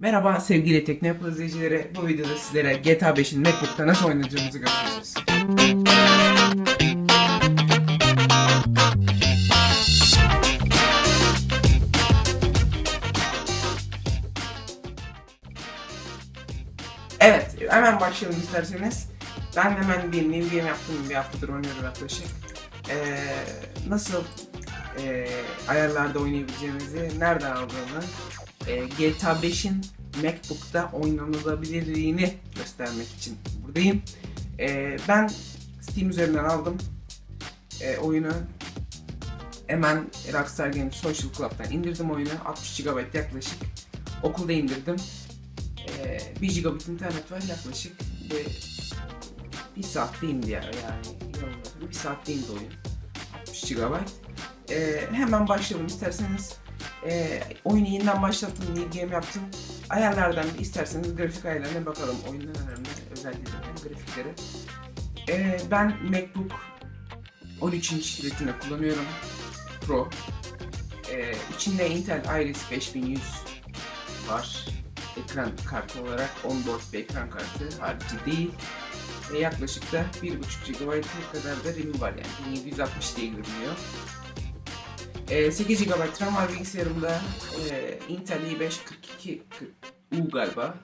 Merhaba sevgili Teknopol izleyicileri. Bu videoda sizlere GTA 5'in Macbook'ta nasıl oynayacağımızı göstereceğiz. Evet, hemen başlayalım isterseniz. Ben hemen bir new game yaptım, bir haftadır oynuyorum yaklaşık. Ee, nasıl e, ayarlarda oynayabileceğimizi, nereden aldığımı, e, GTA 5'in MacBook'ta oynanılabilirliğini göstermek için buradayım. E, ben Steam üzerinden aldım e, oyunu. Hemen Rockstar Games Social Club'dan indirdim oyunu. 60 GB yaklaşık. Okulda indirdim. E, 1 GB internet var yaklaşık. Ve bir saatte indi ya yani. Bir saatte indi oyun. 60 GB. E, hemen başlayalım isterseniz. E, oyunu yeniden başlattım, new game yaptım. Ayarlardan bir isterseniz grafik ayarlarına bakalım. Oyunun önemli özelliklerinden grafikleri. E, ben MacBook 13 inç Retina kullanıyorum. Pro. E, içinde Intel Iris 5100 var. Ekran kartı olarak onboard bir ekran kartı harici değil. E, yaklaşık da 1.5 GB kadar da RAM'i var yani 1760 diye görünüyor. E, 8 GB RAM var bilgisayarımda. E, Intel i5 4240U galiba.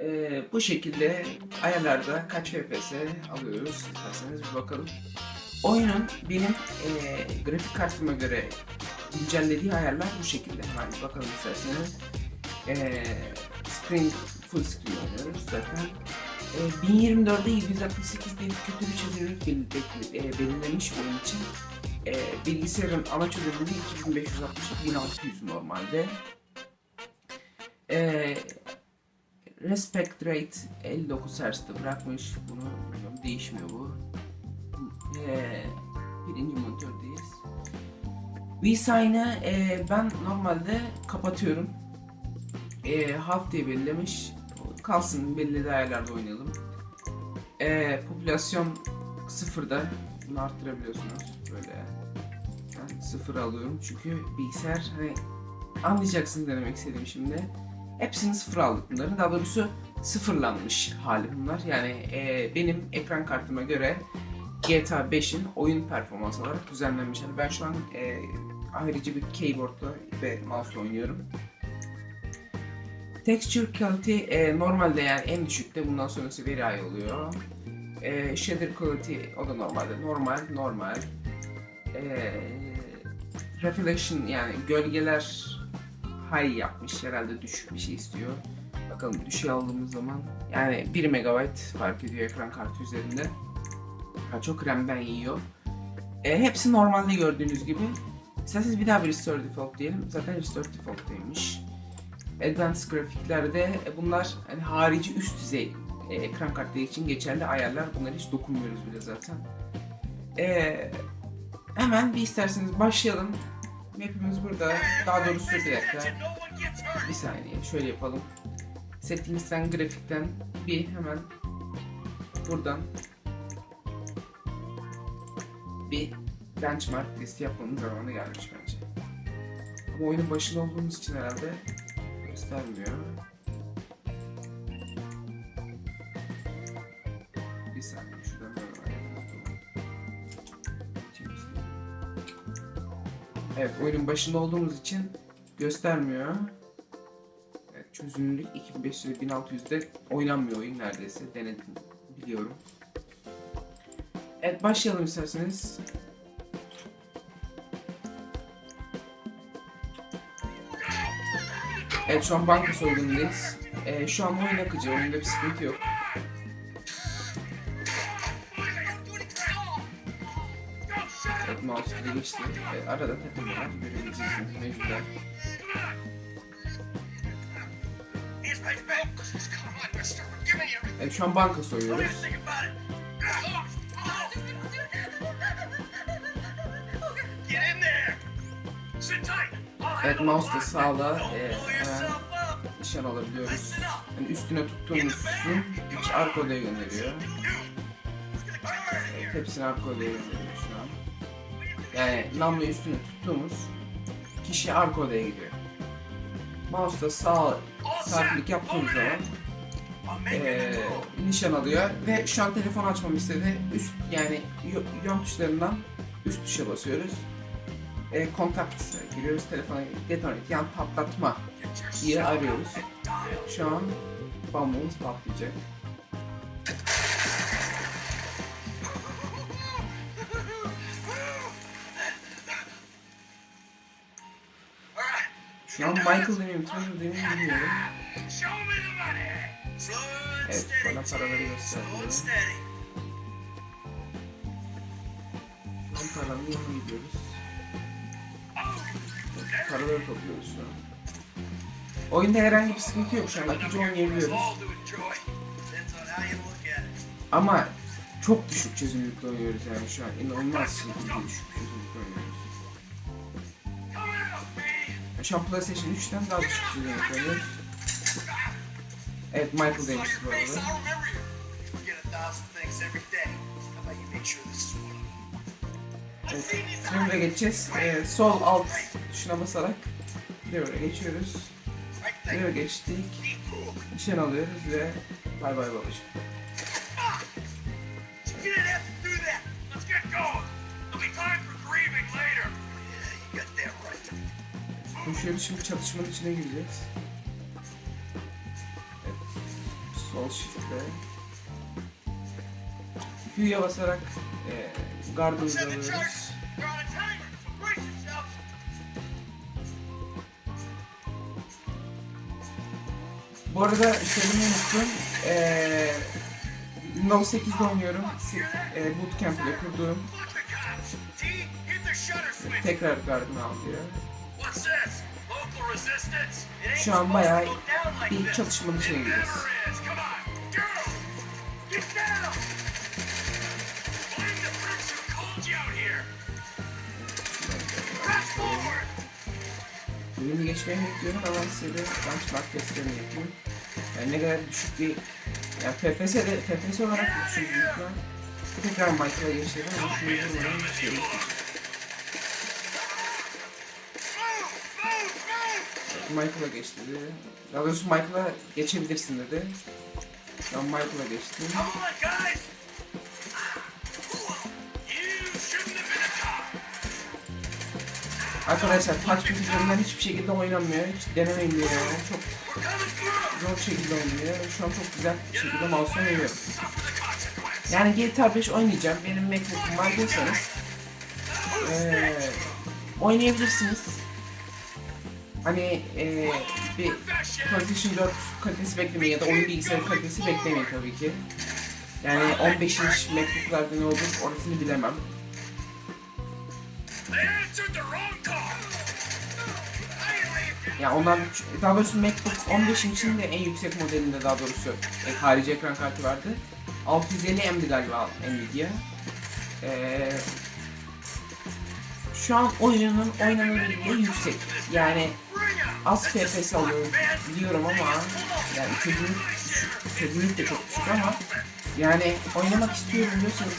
E, bu şekilde ayarlarda kaç FPS alıyoruz isterseniz bir bakalım. Oyunun benim e, grafik kartıma göre güncellediği ayarlar bu şekilde. Hemen bakalım isterseniz. E, screen full screen oynuyoruz zaten. E, 1024'de 768 diye kötü bir çözünürlük e, belirlemiş oyun için. E, bilgisayarın ana çözünürlüğü 2560 1600 normalde. E, respect rate 59 Hz'de bırakmış. Bunu bilmiyorum, değişmiyor bu. E, birinci monitördeyiz. VSign'ı e, ben normalde kapatıyorum. E, half diye belirlemiş. Kalsın belli ayarlarda oynayalım. E, popülasyon sıfırda. Bunu arttırabiliyorsunuz böyle. Ben sıfır alıyorum çünkü bilgisayar hani anlayacaksınız ne demek istediğim şimdi. Hepsini sıfır aldık bunların. Daha doğrusu sıfırlanmış hali bunlar. Yani e, benim ekran kartıma göre GTA 5'in oyun performansı olarak düzenlenmiş. Yani ben şu an e, ayrıca bir keyboardla ve mouse oynuyorum. Texture quality e, normalde yani en düşükte bundan sonrası very high oluyor. E, shader quality o da normalde normal normal. E, reflection yani gölgeler high yapmış herhalde düşük bir şey istiyor. Bakalım düşüğe aldığımız zaman yani 1 MB fark ediyor ekran kartı üzerinde. Ha, çok RAM'den yiyor. E, hepsi normalde gördüğünüz gibi. İsterseniz bir daha bir Restore Default diyelim. Zaten Restore Default'taymış. Advanced grafiklerde e, bunlar hani harici üst düzey e, ekran kartları için geçerli ayarlar. Bunları hiç dokunmuyoruz bile zaten. E, hemen bir isterseniz başlayalım. Map'imiz burada. Daha doğrusu bir dakika. Bir saniye şöyle yapalım. Settings'ten grafikten bir hemen buradan bir benchmark listi yapmanın zamanı gelmiş bence. Ama oyunun başında olduğumuz için herhalde göstermiyor. Bir saniye Evet oyunun başında olduğumuz için göstermiyor. Evet, çözünürlük 2500 1600'de oynanmıyor oyun neredeyse denedim biliyorum. Evet başlayalım isterseniz. Evet şu an banka soygunundayız. Ee, şu an oyun akıcı, oyunda bir sıkıntı yok. Mouse geçti. Evet, arada takılmalar görebileceksiniz mevcutlar. Evet şu an banka soyuyoruz. Evet mouse'da sağla e, hemen nişan alabiliyoruz. Yani üstüne tuttuğumuzsun hiç arka odaya gönderiyor. Evet, hepsini arka odaya gönderiyor. Yani namlu üstüne tuttuğumuz kişi arka odaya gidiyor. mouse'da sağ klik yaptığımız zaman eee, nişan alıyor ve şu an telefon açmamı istedi. Üst yani yön tuşlarından üst tuşa basıyoruz. E, kontakt giriyoruz telefona detonate yani patlatma diye arıyoruz. Şu an bombamız patlayacak. Şu Michael demeyeyim, Trevor demeyeyim bilmiyorum. Evet, bana paraları gösteriyor. Tam paranın yanına gidiyoruz. Paraları topluyoruz şu an. Oyunda herhangi bir sıkıntı yok şu an. Akıcı oynayabiliyoruz. Ama çok düşük çözünürlükte oynuyoruz yani şu an. İnanılmaz şekilde düşük çözünürlükte oynuyoruz. An PlayStation 3'ten daha düşük çözünürlükte oynuyoruz. Evet Michael demişti bu arada. Evet, Trevor'a geçeceğiz. Ee, sol alt tuşuna basarak Trevor'a geçiyoruz. Trevor'a geçtik. Nişan alıyoruz ve bay bay babacığım. Koşuyoruz şimdi çatışmanın içine gireceğiz. Evet. Sol shift'le. Q'ya basarak e, the alıyoruz. Bu arada söylemeyi unuttum. E, Windows 8'de oynuyorum. E, bootcamp ile kurduğum. Fuck the cops. T, Şu an bayağı bir çatışmanın içine. Press forward. Bölümü geçmeyi bekliyorum ama size de testlerini yapayım. Yani ne kadar düşük bir... Yani FPS'de, FPS olarak düşük ihtimal. Tekrar Michael'a geçelim ama şunu durmadan geçiyorum. Move, Michael'a geç dedi. Daha doğrusu Michael'a geçebilirsin dedi. Ben Michael'a geçtim. Arkadaşlar touchpad üzerinden hiçbir şekilde oynanmıyor. Hiç denemeyin diye yani. Çok zor şekilde oynuyor. Şu an çok güzel bir şekilde the consequence. Yani GTA 5 oynayacağım. Benim Macbook'um var diyorsanız eee oynayabilirsiniz. Hani eee bir PlayStation 4 kalitesi beklemeyin ya da oyun bilgisayarı kalitesi beklemeyin tabii ki. Yani 15 inç Macbook'larda ne olur orasını bilemem. Ya ondan daha doğrusu Macbook 15 inç'in de en yüksek modelinde daha doğrusu e, harici ekran kartı vardı. 650 M'di galiba Nvidia. Ee, şu an oyunun oynanabilirliği yüksek. Yani. Az FPS alıyor biliyorum ama yani çözünürlük çözünürlük de çok düşük ama yani oynamak istiyorum diyorsanız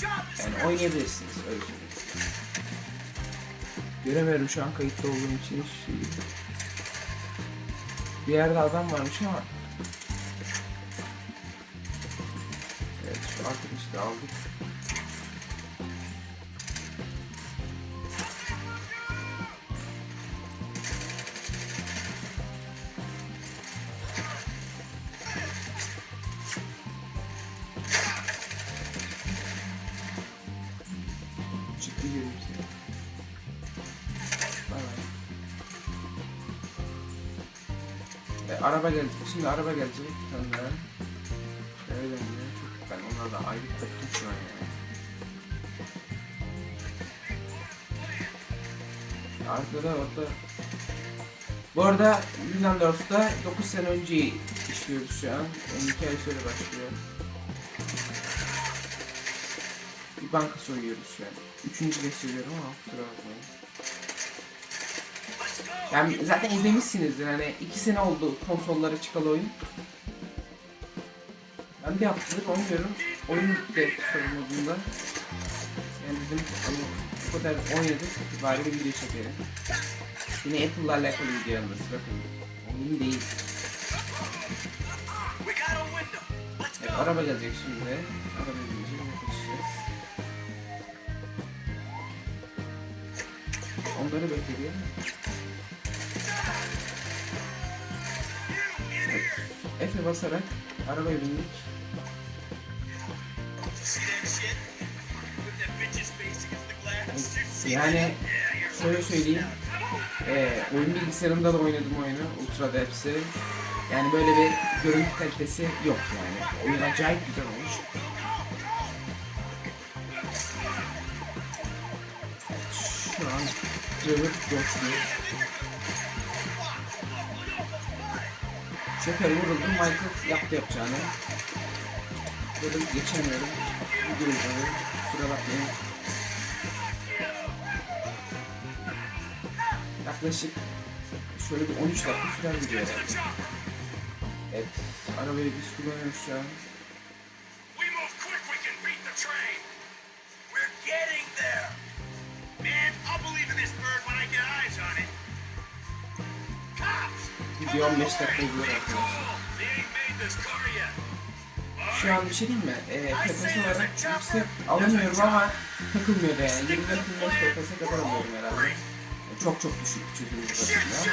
job yani oynayabilirsiniz öyle söyleyeyim. Göremiyorum şu an kayıtlı olduğum için hiç şey. Bir yerde adam varmış ama da aldık. Çıktı bay. E, araba gelecek. Şimdi araba gelecek. Bir. Ben onlarla ayrı koptum şu an yani. Arkada orada. Bu arada Willandorf'ta 9 sene önce işliyoruz şu an. Yani hikaye şöyle başlıyor. Bir banka soyuyoruz şu an. Üçüncü kez söylüyorum ama kusura bakmayın. Yani zaten izlemişsinizdir hani iki sene oldu konsollara çıkalı oyun. Ben bir haftadır oynuyorum. Oyun bitti story modunda. Yani dedim hani bu kadar oynadık bari bir video çekelim. Yine Apple'la alakalı video yalnız bakın. Oyun değil. Evet, araba gelecek şimdi. Araba gelince yaklaşacağız. Onları bekleyelim. Evet. F'e basarak arabaya bindik. Yani şöyle söyleyeyim. Ee, oyun bilgisayarımda da oynadım oyunu. Ultra'da hepsi. Yani böyle bir görüntü kalitesi yok yani. Oyun acayip güzel olmuş. Şu an Trevor coştu. Şeker vuruldu. Michael yaptı yapacağını. Böyle geçemiyorum. Video izliyorum. Kusura bakmayın. Yaklaşık şöyle bir 13 dakika sürer video herhalde. Evet. Arabayı biz kullanıyoruz şu an. Video 15 dakika izliyor arkadaşlar. Şu an bir şey diyeyim mi? Ee, FPS olarak yüksek alamıyorum ama takılmıyor da yani. 24-25 FPS'e kadar alıyorum herhalde. Yani Çok çok düşük çözünürlük Shit, arasında shit,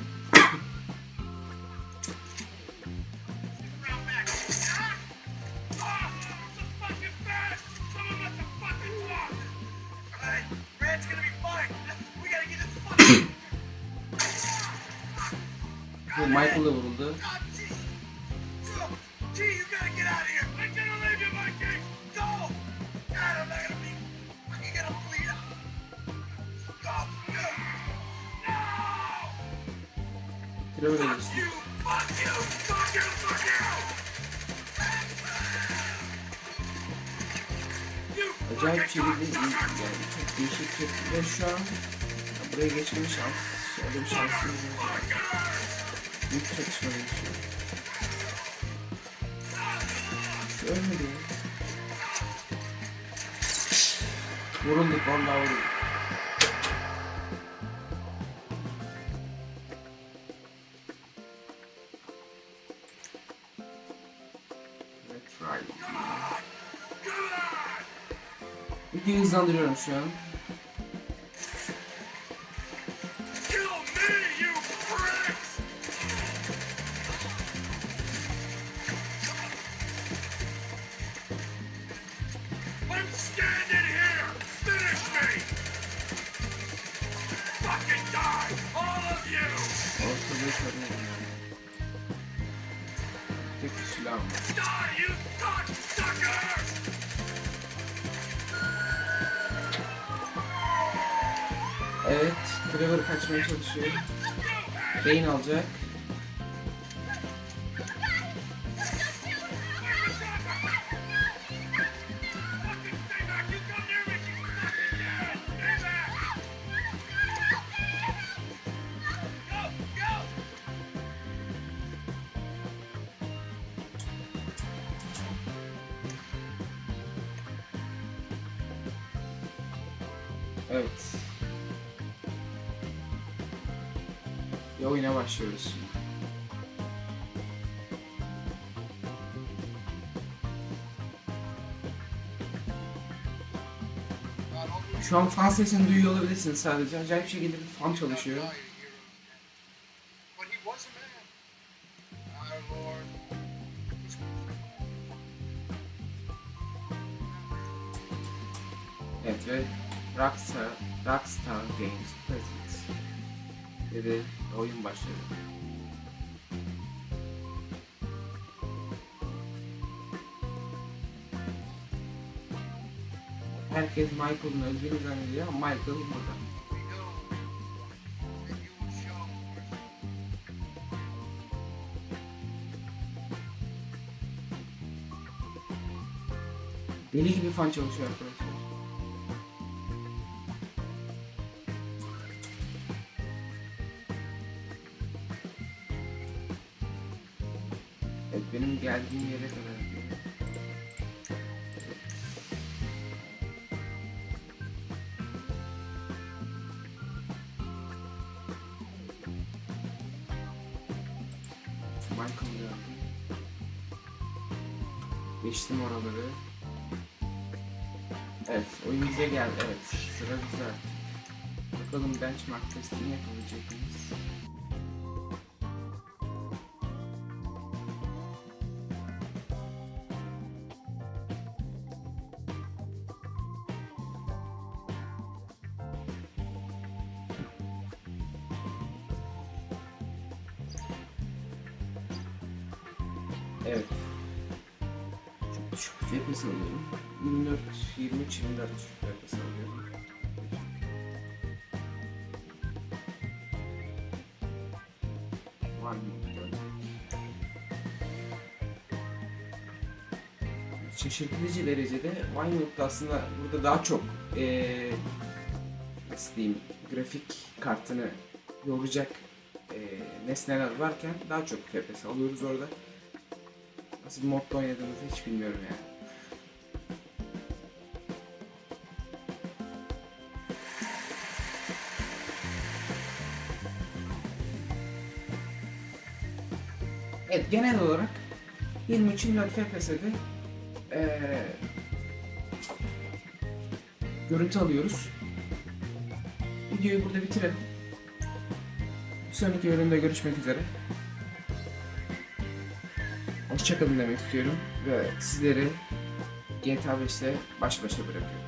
you. Fuck you. You Acayip çevirdi. Yani çok değişik. Ve şu an ya buraya geçme şans. Şöyle bir şansımız yok. Büyük çatışma geçiyor. Şu ölmedi ya. Vurulduk vallahi vurulduk. Videoyu hızlandırıyorum şu an. Tek bir you cocksucker! Evet, Trevor kaçmaya çalışıyor. Beyin alacak. Evet. Ve başlıyoruz. Şu an fan sesini duyuyor olabilirsiniz sadece. Acayip şekilde bir fan çalışıyor. Evet ve Rockstar, Rockstar Games Presents dedi oyun başladı. Herkes Michael'ın öldüğünü zannediyor ama Michael burada. Deli gibi fan çalışıyor arkadaşlar. Geldiğim yere kadar. gidiyor. Michael geldi. Geçtim oraları. Evet, oyun bize geldi. Evet, sıra güzel. Bakalım benchmark testini yapabilecek miyiz? Mı? Şaşırtıcı derecede Winewood'da aslında burada daha çok eee nasıl diyeyim grafik kartını yoracak eee, nesneler varken daha çok FPS alıyoruz orada. Nasıl bir modda oynadığımızı hiç bilmiyorum yani. Evet genel olarak 23-24 FPS'de eee görüntü alıyoruz. Videoyu burada bitirelim. Sonraki bölümde görüşmek üzere. Hoşçakalın demek istiyorum ve sizleri GTA 5'te baş başa bırakıyorum.